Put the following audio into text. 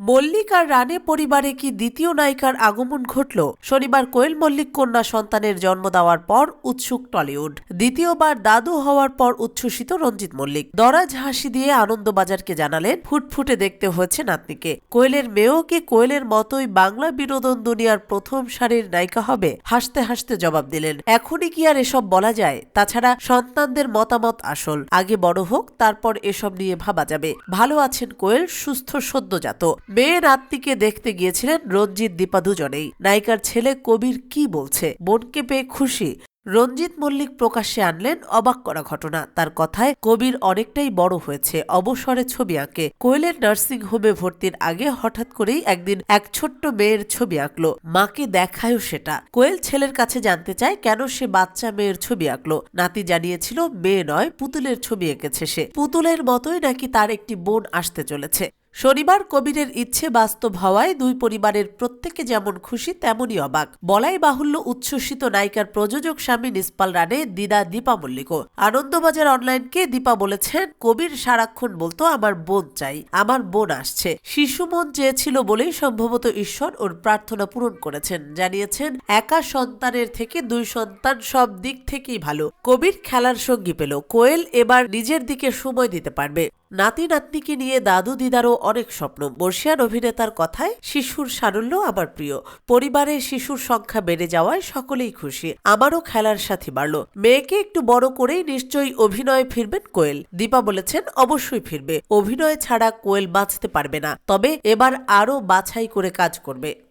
মল্লিক আর রানে পরিবারে কি দ্বিতীয় নায়িকার আগমন ঘটল? শনিবার কোয়েল মল্লিক কন্যা সন্তানের জন্ম দেওয়ার পর উৎসুক টলিউড। দ্বিতীয়বার দাদু হওয়ার পর উচ্ছ্বসিত রঞ্জিত মল্লিক। দরাজ হাসি দিয়ে আনন্দবাজারকে জানালেন, ফুটফুটে দেখতে হয়েছে নাতনিকে। কোয়েলের মেয়েও কি কোয়েলের মতোই বাংলা বিনোদন দুনিয়ার প্রথম সারির নায়িকা হবে? হাসতে হাসতে জবাব দিলেন, এখনই কি আর এসব বলা যায়? তাছাড়া সন্তানদের মতামত আসল। আগে বড় হোক, তারপর এসব নিয়ে ভাবা যাবে। ভালো আছেন কোয়েল, সুস্থ সদ্যজাত। মেয়ে নাতনিকে দেখতে গিয়েছিলেন রঞ্জিত দীপা দুজনেই। নায়িকার ছেলে কবির কি বলছে? বোনকে পেয়ে খুশি। রঞ্জিত মল্লিক প্রকাশ্যে আনলেন অবাক করা ঘটনা। তার কথায় কবির অনেকটাই বড় হয়েছে। অবসরে ছবি আঁকে। কোয়েলের নার্সিং হোমে ভর্তির আগে হঠাৎ করেই একদিন এক ছোট্ট মেয়ের ছবি আঁকলো। মাকে দেখায়ও সেটা। কোয়েল ছেলের কাছে জানতে চায় কেন সে বাচ্চা মেয়ের ছবি আঁকলো। নাতি জানিয়েছিল, মেয়ে নয়, পুতুলের ছবি এঁকেছে সে। পুতুলের মতোই নাকি তার একটি বোন আসতে চলেছে। শনিবার কবিরের ইচ্ছে বাস্তব হওয়ায় দুই পরিবারের প্রত্যেকে যেমন খুশি, তেমনই অবাক। বলাই বাহুল্য, উচ্ছ্বসিত নায়িকার প্রযোজক স্বামী নিষ্পাল রানে দিদা দীপা মল্লিকও। আনন্দবাজার অনলাইনকে দীপা বলেছেন, কবির সারাক্ষণ বলতো, আমার বোন চাই, আমার বোন আসছে। শিশু মন চেয়েছিল বলেই সম্ভবত ঈশ্বর ওর প্রার্থনা পূরণ করেছেন। জানিয়েছেন, একা সন্তানের থেকে দুই সন্তান সব দিক থেকেই ভালো। কবির খেলার সঙ্গী পেল। কোয়েল এবার নিজের দিকে সময় দিতে পারবে। নাতি নাতনিকে নিয়ে দাদু দিদারও অনেক স্বপ্ন। বর্ষিয়ান অভিনেতার কথায়, শিশুর সারল্য আমার প্রিয়। পরিবারে শিশুর সংখ্যা বেড়ে যাওয়ায় সকলেই খুশি। আমারও খেলার সাথী বাড়ল। মেয়েকে একটু বড় করেই নিশ্চয়ই অভিনয়ে ফিরবেন কোয়েল। দীপা বলেছেন, অবশ্যই ফিরবে। অভিনয় ছাড়া কোয়েল বাঁচতে পারবে না। তবে এবার আরও বাছাই করে কাজ করবে।